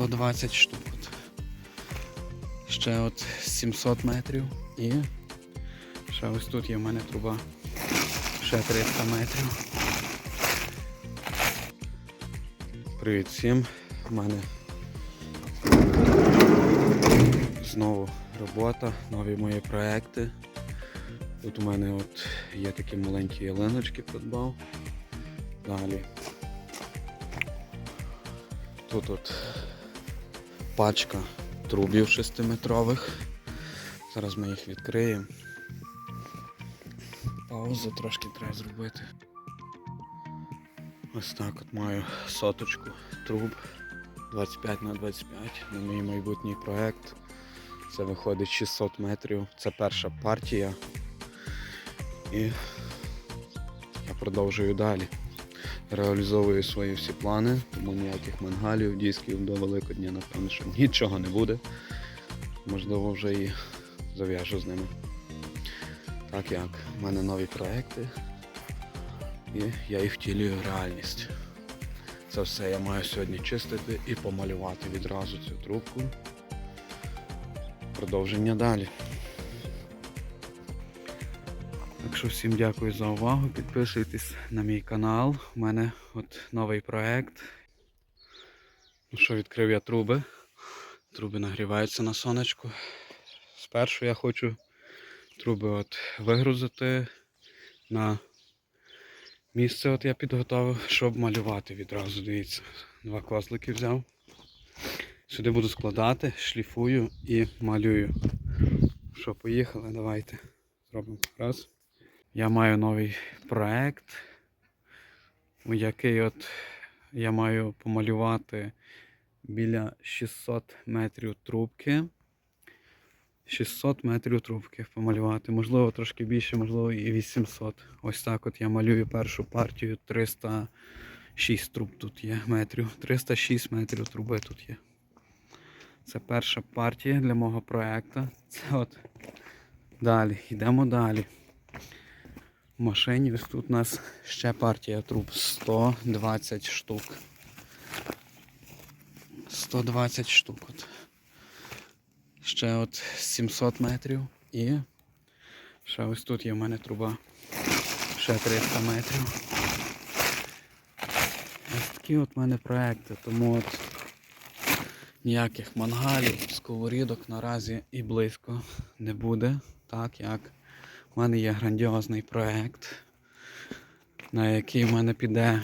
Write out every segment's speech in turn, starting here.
120 штук. От. Ще от 700 метрів і ще ось тут є в мене труба. Ще 300 метрів. Привіт всім. У мене знову робота, нові мої проекти. Тут у мене от є такі маленькі ялиночки придбав. Далі. Тут от пачка трубів 6-метрових. Зараз ми їх відкриємо. Паузу трошки треба зробити. Ось так от маю соточку труб 25 на 25 на мій майбутній проект. Це виходить 600 метрів. Це перша партія. І я продовжую далі. Реалізовую свої всі плани, тому ніяких мангалів, дисків до Великодня, напевно, що нічого не буде. Можливо, вже і зав'яжу з ними. Так як в мене нові проекти, і я їх втілюю в реальність. Це все я маю сьогодні чистити і помалювати відразу цю трубку. Продовження далі. Так що всім дякую за увагу. Підписуйтесь на мій канал. У мене от новий проект. Ну що, відкрив я труби. Труби нагріваються на сонечку. Спершу я хочу труби от вигрузити на місце от я підготовив, щоб малювати відразу. Дивіться, два козлики взяв. Сюди буду складати, шліфую і малюю. Що, поїхали, давайте. Зробимо раз. Я маю новий проект, який от я маю помалювати біля 600 метрів трубки. 600 метрів трубки помалювати. Можливо, трошки більше, можливо, і 800. Ось так от я малюю першу партію 306 труб тут є метрів. 306 метрів труби тут є. Це перша партія для мого проекту. Це от далі. Йдемо далі. Машині ось тут у нас ще партія труб 120 штук. 120 штук. От. Ще от 700 метрів і ще ось тут є в мене труба. Ще 300 метрів. Ось такі от в мене проекти, тому от ніяких мангалів, сковорідок наразі і близько не буде, так як в мене є грандіозний проект, на який в мене піде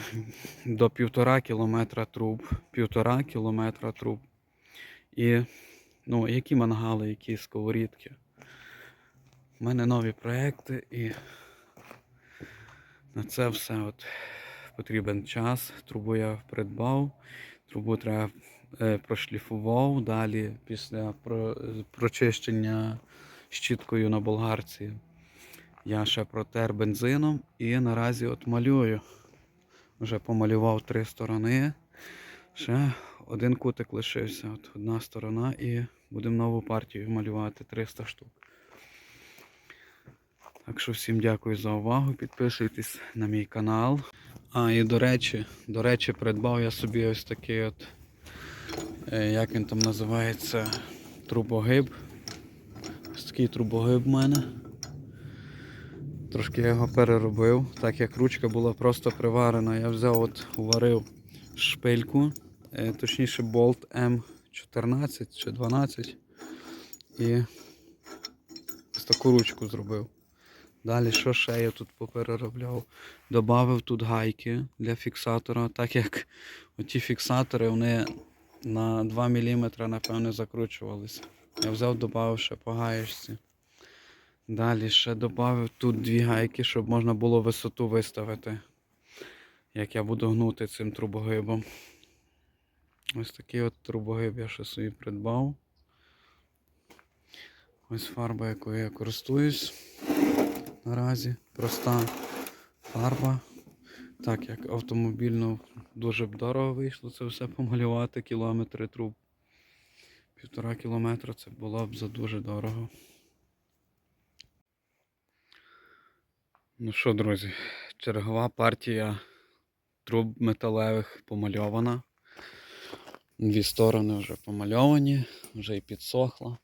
до півтора кілометра труб, півтора кілометра труб. І ну, які мангали, які сковорідки. У мене нові проекти і на це все от потрібен час. Трубу я придбав, трубу треба е, прошліфував. Далі після про, прочищення щіткою на болгарці я ще протер бензином і наразі от малюю. Вже помалював три сторони. Ще один кутик лишився. От одна сторона і будемо нову партію малювати 300 штук. Так що всім дякую за увагу. Підписуйтесь на мій канал. А, і до речі, до речі, придбав я собі ось такий от, е, як він там називається, трубогиб. Ось такий трубогиб в мене. Трошки я його переробив, так як ручка була просто приварена. Я взяв, от уварив шпильку, е, точніше болт М14 чи 12 і ось таку ручку зробив. Далі, що ще я тут попереробляв? Добавив тут гайки для фіксатора, так як оті фіксатори вони на 2 мм напевне закручувалися. Я взяв, додав ще по гаєчці. Далі ще додав тут дві гайки, щоб можна було висоту виставити, як я буду гнути цим трубогибом. Ось такий от трубогиб я ще собі придбав. Ось фарба, якою я користуюсь наразі. Проста фарба. Так як автомобільно дуже б дорого вийшло це все помалювати, кілометри труб. Півтора кілометра це було б за дуже дорого. Ну що, друзі, чергова партія труб металевих помальована. Дві сторони вже помальовані, вже і підсохло.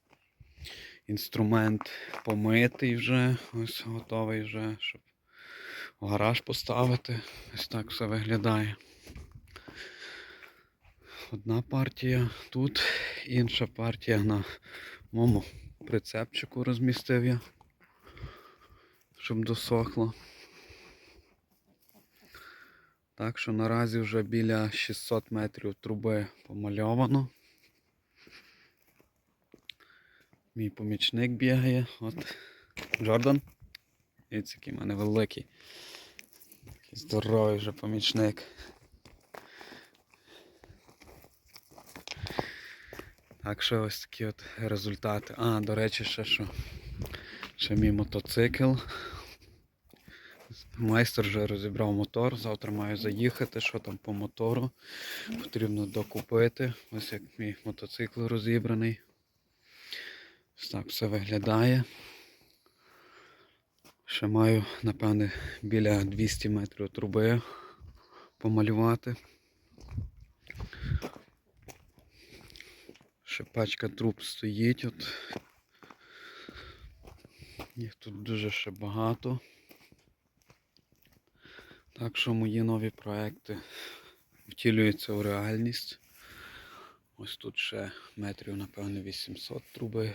Інструмент помитий вже, ось готовий вже, щоб в гараж поставити. Ось так все виглядає. Одна партія тут, інша партія на моєму прицепчику розмістив я, щоб досохло. Так що наразі вже біля 600 метрів труби помальовано. Мій помічник бігає. От Джордан. Дивіться, який в мене великий. Такий здоровий вже помічник. Так що ось такі от результати. А, до речі, ще що. Ще мій мотоцикл. Майстер вже розібрав мотор, завтра маю заїхати, що там по мотору. Потрібно докупити. Ось як мій мотоцикл розібраний. Ось так все виглядає. Ще маю, напевне, біля 200 метрів труби помалювати. Ще пачка труб стоїть. От. Їх тут дуже ще багато. Так що мої нові проекти втілюються у реальність. Ось тут ще метрів, напевно, 800 труби.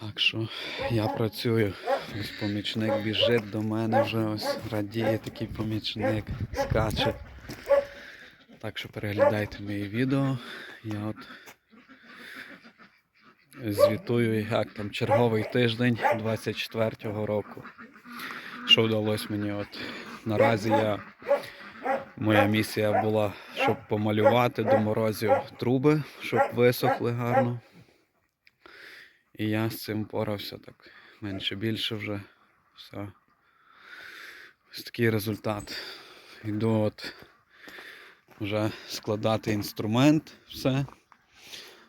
Так що я працюю. Ось помічник біжить до мене вже ось радіє такий помічник, скаче. Так що переглядайте мої відео. Я от звітую, як там черговий тиждень 24-го року. Що вдалося мені? От наразі я моя місія була, щоб помалювати до морозів труби, щоб висохли гарно. І я з цим порався так менше більше вже. Все. Ось такий результат. Йду от вже складати інструмент, все.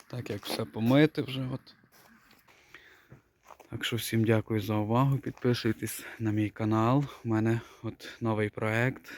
Так як все помити вже. от. Так що всім дякую за увагу. Підписуйтесь на мій канал. У мене от новий проект.